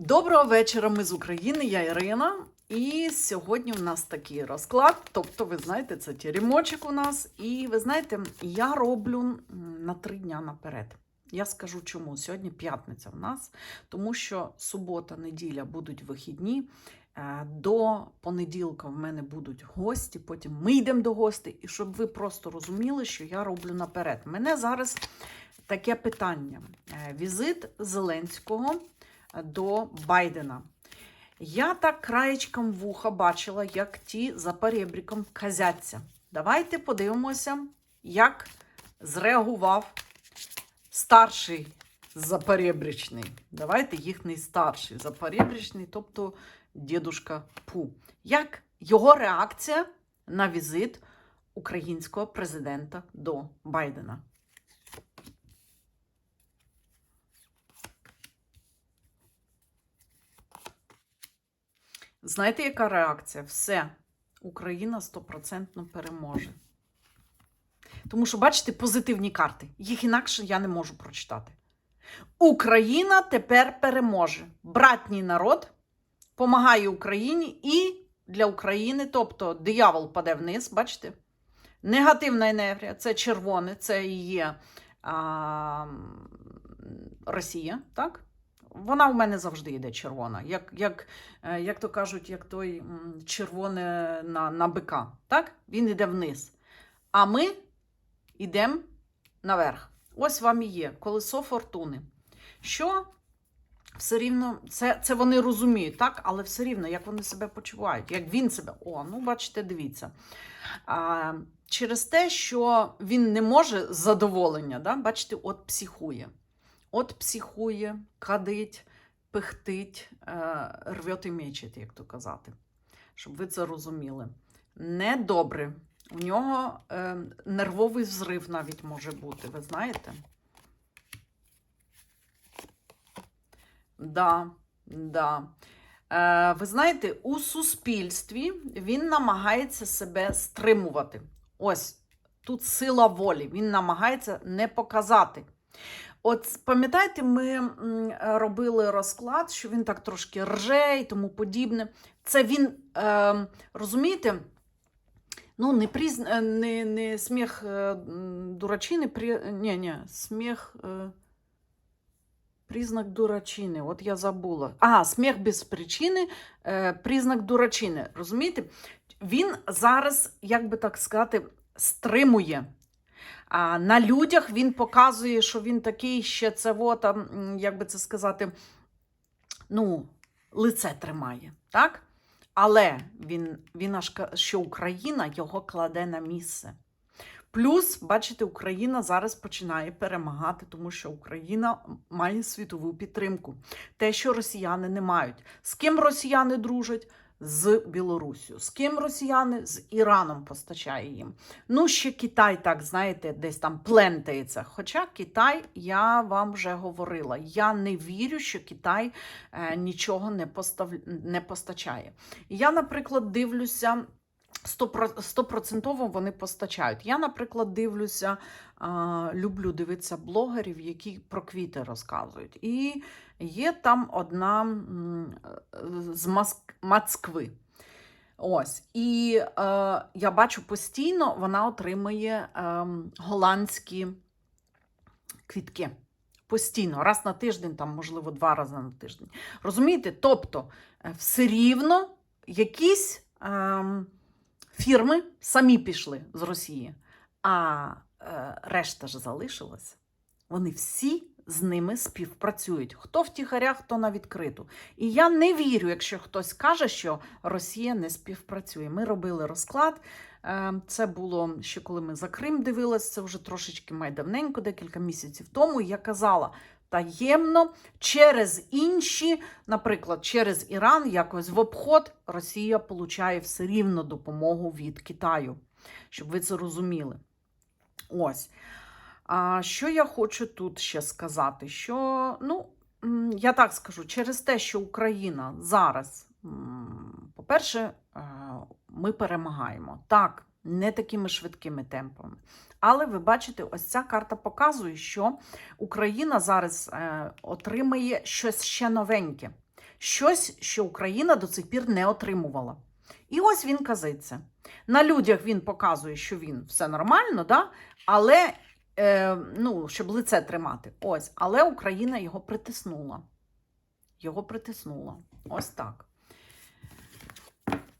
Доброго вечора, ми з України, я Ірина. І сьогодні у нас такий розклад. Тобто, ви знаєте, це теремочок у нас. І ви знаєте, я роблю на три дня наперед. Я скажу чому. Сьогодні п'ятниця в нас, тому що субота, неділя будуть вихідні. Е, До понеділка в мене будуть гості, потім ми йдемо до гостей. І щоб ви просто розуміли, що я роблю наперед. Мене зараз таке питання: Е, візит Зеленського до Байдена. Я так краєчком вуха бачила, як ті за перебріком казяться. Давайте подивимося, як зреагував старший заперебрічний. Давайте їхній старший заперебрічний, тобто дідушка Пу. Як його реакція на візит українського президента до Байдена? Знаєте, яка реакція? Все, Україна стопроцентно переможе. Тому що, бачите, позитивні карти. Їх інакше я не можу прочитати. Україна тепер переможе. Братній народ помагає Україні і для України, тобто диявол паде вниз, бачите? Негативна енергія це червоне, це і є а, Росія, так? Вона в мене завжди йде червона. Як, як, е, як то кажуть, як той червоне на, на бика. Так? Він йде вниз. А ми йдемо наверх. Ось вам і є колесо фортуни. Що все рівно, це, це вони розуміють, так? але все рівно, як вони себе почувають, як він себе. О, ну бачите, дивіться. А, через те, що він не може задоволення, да? бачите, от психує. От психує, кадить, пихтить, е, рвет і мечить, як то казати. Щоб ви це розуміли. Недобре. У нього е, нервовий взрив навіть може бути, ви знаєте? Да, да. Е, ви знаєте, у суспільстві він намагається себе стримувати. Ось тут сила волі. Він намагається не показати. От пам'ятаєте, ми робили розклад, що він так трошки рже і тому подібне. Це він, е, розумієте, ну, не, призн... е, не, не сміх е, дурачини, при... ні, ні, сміх. Е... Признак дурачини, от я забула. А, сміх без причини, е, признак дурачини. Розумієте? Він зараз, як би так сказати, стримує. А на людях він показує, що він такий ще це, от, як би це сказати, ну, лице тримає. так? Але він, він аж що Україна його кладе на місце. Плюс, бачите, Україна зараз починає перемагати, тому що Україна має світову підтримку. Те, що росіяни не мають. З ким росіяни дружать? З Білорусію. З ким росіяни? З Іраном постачає їм. Ну, ще Китай, так, знаєте, десь там плентається. Хоча Китай, я вам вже говорила, я не вірю, що Китай е, нічого не, постав... не постачає. Я, наприклад, дивлюся. стопро- Стопроцентово вони постачають. Я, наприклад, дивлюся, люблю дивитися блогерів, які про квіти розказують. І є там одна е, з Моск- Москви. Ось. І е, я бачу постійно, вона отримує е, голландські квітки. Постійно, раз на тиждень, там, можливо, два рази на тиждень. Розумієте? Тобто, е, все рівно якісь ем, фірми самі пішли з Росії, а е, решта ж залишилась. Вони всі з ними співпрацюють. Хто втіхаря, хто на відкриту. І я не вірю, якщо хтось каже, що Росія не співпрацює. Ми робили розклад. е, Це було ще коли ми за Крим дивилися, це вже трошечки май давненько, декілька місяців тому. Я казала таємно через інші, наприклад, через Іран, якось в обход Росія получає все рівно допомогу від Китаю, щоб ви це розуміли. Ось. А що я хочу тут ще сказати? Що, ну, я так скажу, через те, що Україна зараз, по-перше, е, ми перемагаємо. Так, не такими швидкими темпами. Але ви бачите, ось ця карта показує, що Україна зараз е, отримає щось ще новеньке. щось, що Україна до цих пір не отримувала. І ось він казиться. На людях він показує, що він все нормально, да? але е, ну, щоб лице тримати. Ось, але Україна його притиснула. Його притиснула. Ось так.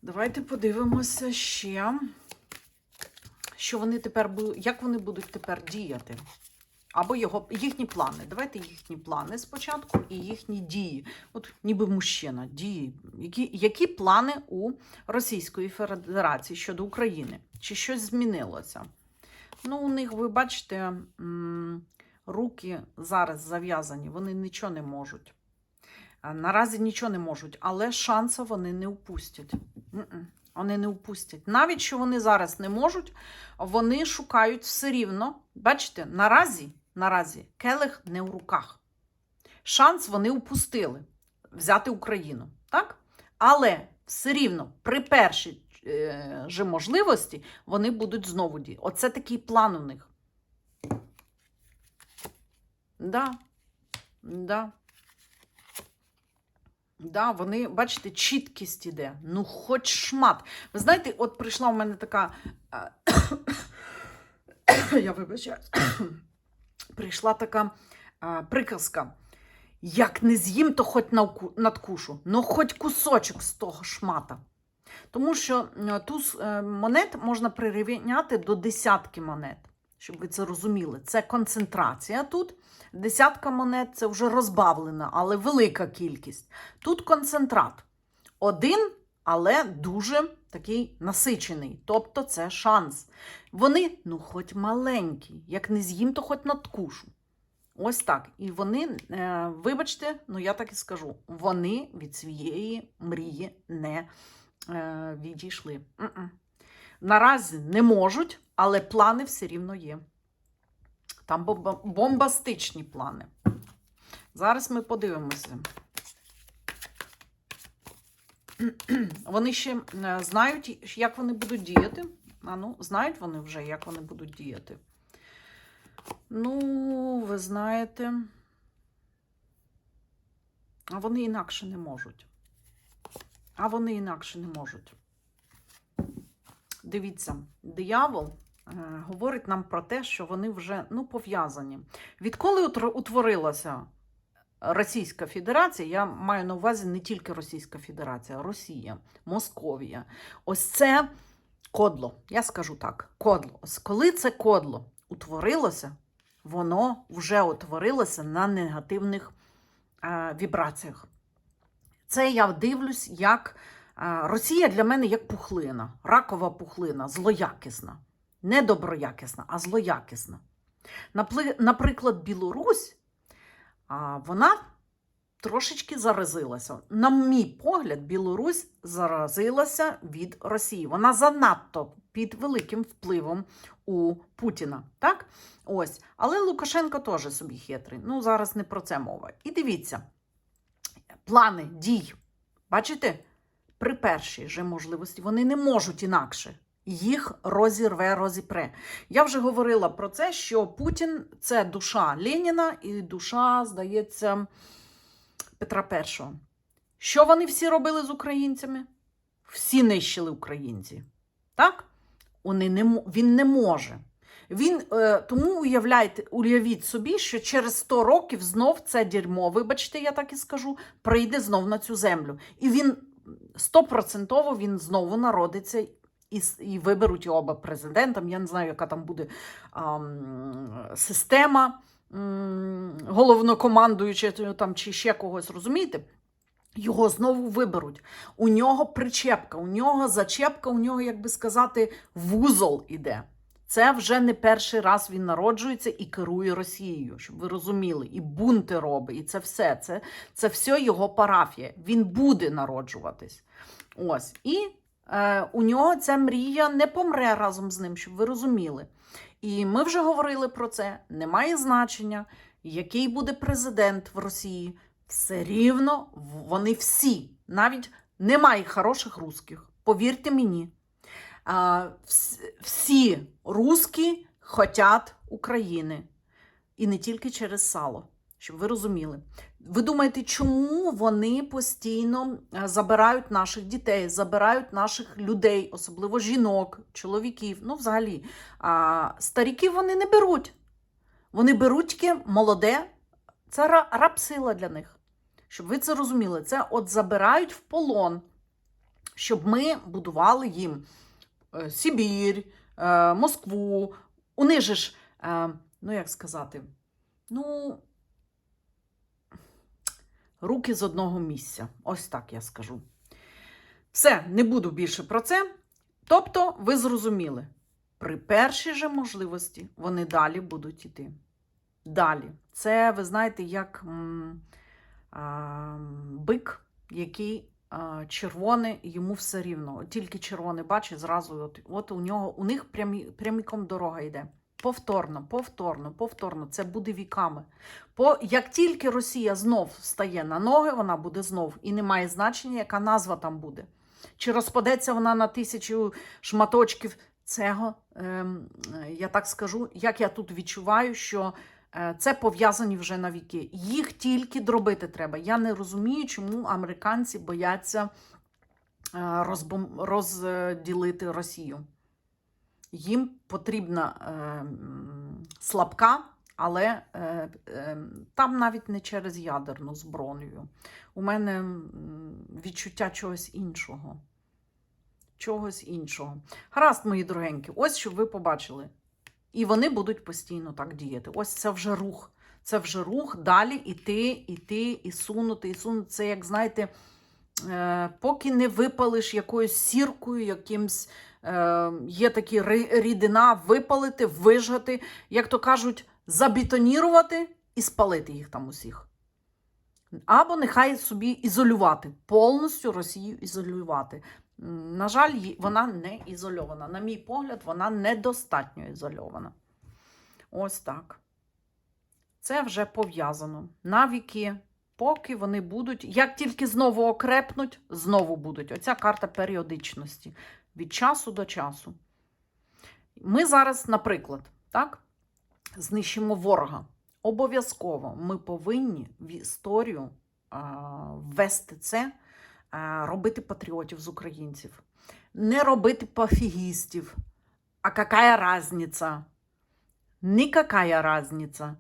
Давайте подивимося ще, що вони тепер як вони будуть тепер діяти. Або його, їхні плани. Давайте їхні плани спочатку і їхні дії. От ніби мужчина, дії. Які, які плани у Російської Федерації щодо України? Чи щось змінилося? Ну, у них, ви бачите, руки зараз зав'язані, вони нічого не можуть. Наразі нічого не можуть, але шансу вони не упустять. Вони не упустять. Навіть що вони зараз не можуть, вони шукають все рівно. Бачите, наразі, наразі келих не у руках. Шанс вони упустили взяти Україну. Так? Але все рівно при першій же можливості вони будуть знову діяти. Оце такий план у них. Да. Да. Да, вони, бачите, чіткість іде. Ну, хоч шмат. Ви знаєте, от прийшла в мене така. е, Я вибачаюсь. Прийшла така е, приказка. Як не з'їм, то хоч надкушу, ну хоч кусочок з того шмата. Тому що туз е, монет можна прирівняти до десятки монет, щоб ви це розуміли. Це концентрація тут. Десятка монет це вже розбавлена, але велика кількість. Тут концентрат. Один, але дуже такий насичений. Тобто це шанс. Вони, ну, хоч маленькі, як не з'їм, то хоч надкушу. Ось так. І вони, е, вибачте, ну я так і скажу, вони від своєї мрії не відійшли. М-м. Наразі не можуть, але плани все рівно є. Там бомбастичні плани. Зараз ми подивимося. Вони ще е, знають, як вони будуть діяти. А ну, знають вони вже, як вони будуть діяти. Ну, ви знаєте, а вони інакше не можуть. А вони інакше не можуть. Дивіться, диявол е, говорить нам про те, що вони вже ну, пов'язані. Відколи утворилася Російська Федерація, я маю на увазі не тільки Російська Федерація, Росія, Московія. Ось це кодло. Я скажу так: кодло. Ось коли це кодло утворилося, воно вже утворилося на негативних е, вібраціях. Це я дивлюсь, як Росія для мене як пухлина, ракова пухлина, злоякісна. Не доброякісна, а злоякісна. Наприклад, Білорусь, вона трошечки заразилася. На мій погляд, Білорусь заразилася від Росії. Вона занадто під великим впливом у Путіна. Так? Ось. Але Лукашенко теж собі хитрий. Ну, зараз не про це мова. І дивіться, плани дій. Бачите? При першій же можливості вони не можуть інакше. Їх розірве, розіпре. Я вже говорила про це, що Путін це душа Леніна і душа, здається, Петра І. Що вони всі робили з українцями? Всі нищили українці. Так? Вони не, він не може. Він, е, тому уявляйте, уявіть собі, що через 100 років знов це дерьмо, вибачте, я так і скажу, прийде знов на цю землю. І він стопроцентово він знову народиться і, і виберуть його або президентом. Я не знаю, яка там буде ам, система м, головнокомандуюча там, чи ще когось, розумієте? Його знову виберуть. У нього причепка, у нього зачепка, у нього, як би сказати, вузол іде. Це вже не перший раз він народжується і керує Росією, щоб ви розуміли. І бунти робить, і це все. Це, це все його парафія. Він буде народжуватись. Ось. І е, у нього ця мрія не помре разом з ним, щоб ви розуміли. І ми вже говорили про це. Немає значення, який буде президент в Росії. Все рівно вони всі, навіть немає хороших русських. Повірте мені. Всі русські хочуть України. І не тільки через сало, щоб ви розуміли. Ви думаєте, чому вони постійно забирають наших дітей, забирають наших людей, особливо жінок, чоловіків, ну взагалі. А старіків вони не беруть. Вони беруть тільки молоде, це ра- рабсила для них. Щоб ви це розуміли, це от забирають в полон, щоб ми будували їм Сибір, е, Москву. У них ж, е, ну як сказати, ну, руки з одного місця. Ось так я скажу. Все, не буду більше про це. Тобто, ви зрозуміли, при першій же можливості вони далі будуть йти. Далі. Це, ви знаєте, як м, а, бик, який а, червоний, йому все рівно. Тільки червоний бачить, зразу от, от у нього, у них прямі, пряміком дорога йде. Повторно, повторно, повторно. Це буде віками. По, як тільки Росія знов стає на ноги, вона буде знов. І не має значення, яка назва там буде. Чи розпадеться вона на тисячу шматочків цього, ем, е, я так скажу, як я тут відчуваю, що це пов'язані вже на віки. Їх тільки дробити треба. Я не розумію, чому американці бояться е, розбом... розділити Росію. Їм потрібна е, слабка, але е, е, там навіть не через ядерну зброю. У мене відчуття чогось іншого. Чогось іншого. Гаразд, мої дорогенькі, ось щоб ви побачили. І вони будуть постійно так діяти. Ось це вже рух. Це вже рух далі іти, іти, і сунути, і сунути. Це, як знаєте, е, поки не випалиш якоюсь сіркою, якимсь е, є такі рідина, випалити, вижгати, як то кажуть, забетонірувати і спалити їх там усіх. Або нехай собі ізолювати, повністю Росію ізолювати. На жаль, вона не ізольована. На мій погляд, вона недостатньо ізольована. Ось так. Це вже пов'язано. Навіки, поки вони будуть, як тільки знову окрепнуть, знову будуть. Оця карта періодичності від часу до часу. Ми зараз, наприклад, так, знищимо ворога. Обов'язково ми повинні в історію а, ввести це, робити патріотів з українців, не робити пофігістів. А какая разниця? Никакая разниця.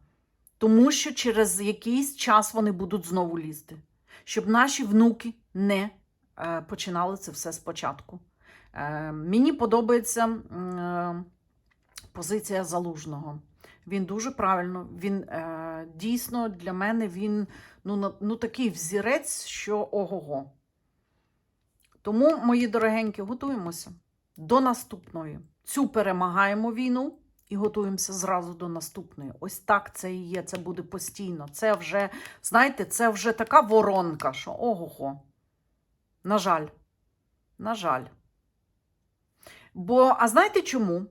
Тому що через якийсь час вони будуть знову лізти, щоб наші внуки не е, починали це все спочатку. Е, мені подобається е, позиція залужного. Він дуже правильно. Він е, дійсно для мене він ну, ну, такий взірець, що ого-го. Тому, мої дорогенькі, готуємося до наступної. Цю перемагаємо війну і готуємося зразу до наступної. Ось так це і є. Це буде постійно. Це вже, знаєте, це вже така воронка, що ого-го. На жаль. На жаль. Бо, а знаєте чому?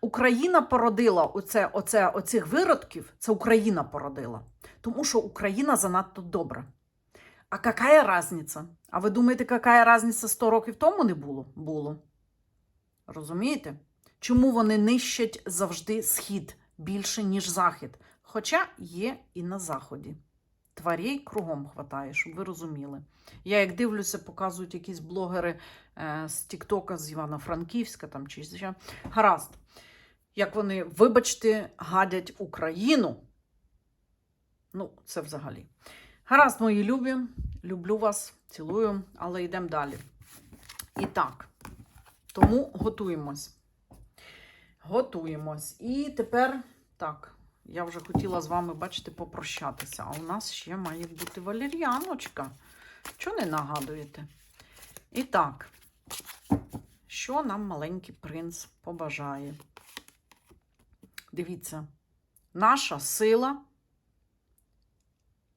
Україна породила оце, оце, оцих виродків, це Україна породила. Тому що Україна занадто добра. А яка різниця? А ви думаєте, яка різниця 100 років тому не було? Було. Розумієте? Чому вони нищать завжди схід більше, ніж захід? Хоча є і на заході. Тварей кругом хватає, щоб ви розуміли. Я як дивлюся, показують якісь блогери е, з Тіктока, з Івано-Франківська там чи ще. Гаразд. Як вони, вибачте, гадять Україну. Ну, це взагалі. Гаразд, мої любі, люблю вас, цілую, але йдемо далі. І так, тому готуємось. Готуємось. І тепер, так, я вже хотіла з вами, бачите, попрощатися. А у нас ще має бути валер'яночка. Чого не нагадуєте? І так, що нам маленький принц побажає? Дивіться, наша сила,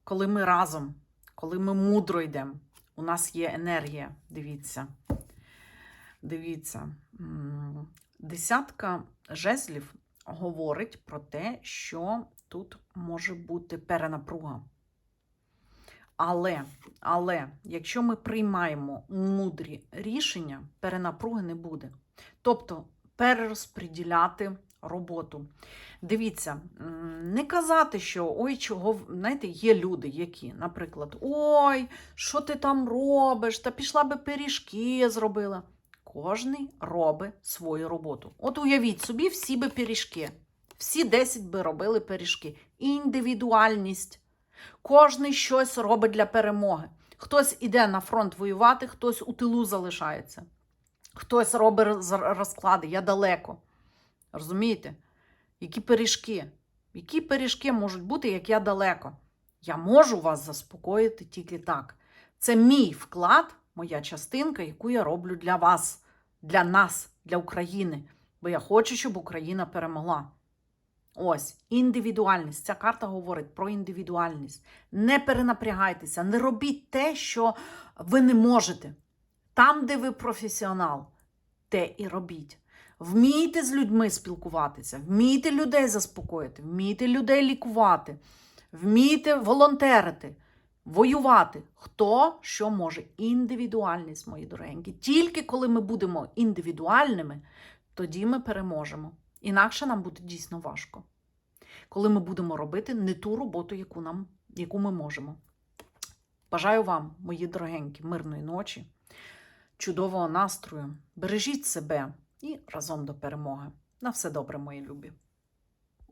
коли ми разом, коли ми мудро йдемо, у нас є енергія. Дивіться. Дивіться. Десятка жезлів говорить про те, що тут може бути перенапруга. Але, але, якщо ми приймаємо мудрі рішення, перенапруги не буде. Тобто перерозподіляти роботу. Дивіться, не казати, що ой, чого, знаєте, є люди, які, наприклад, ой, що ти там робиш? Та пішла би пиріжки зробила. Кожний робить свою роботу. От уявіть собі, всі би пиріжки. Всі 10 би робили пиріжки. Індивідуальність. Кожний щось робить для перемоги. Хтось іде на фронт воювати, хтось у тилу залишається. Хтось робить розклади, я далеко. Розумієте? Які пиріжки? Які пиріжки можуть бути, як я далеко? Я можу вас заспокоїти тільки так. Це мій вклад, моя частинка, яку я роблю для вас, для нас, для України. Бо я хочу, щоб Україна перемогла. Ось, індивідуальність. Ця карта говорить про індивідуальність. Не перенапрягайтеся, не робіть те, що ви не можете. Там, де ви професіонал, те і робіть. Вмійте з людьми спілкуватися, вмійте людей заспокоїти, вмійте людей лікувати, вмійте волонтерити, воювати. Хто що може? Індивідуальність, мої дорогенькі. Тільки коли ми будемо індивідуальними, тоді ми переможемо. Інакше нам буде дійсно важко. Коли ми будемо робити не ту роботу, яку, нам, яку ми можемо. Бажаю вам, мої дорогенькі, мирної ночі, чудового настрою. Бережіть себе і разом до перемоги. На все добре, мої любі.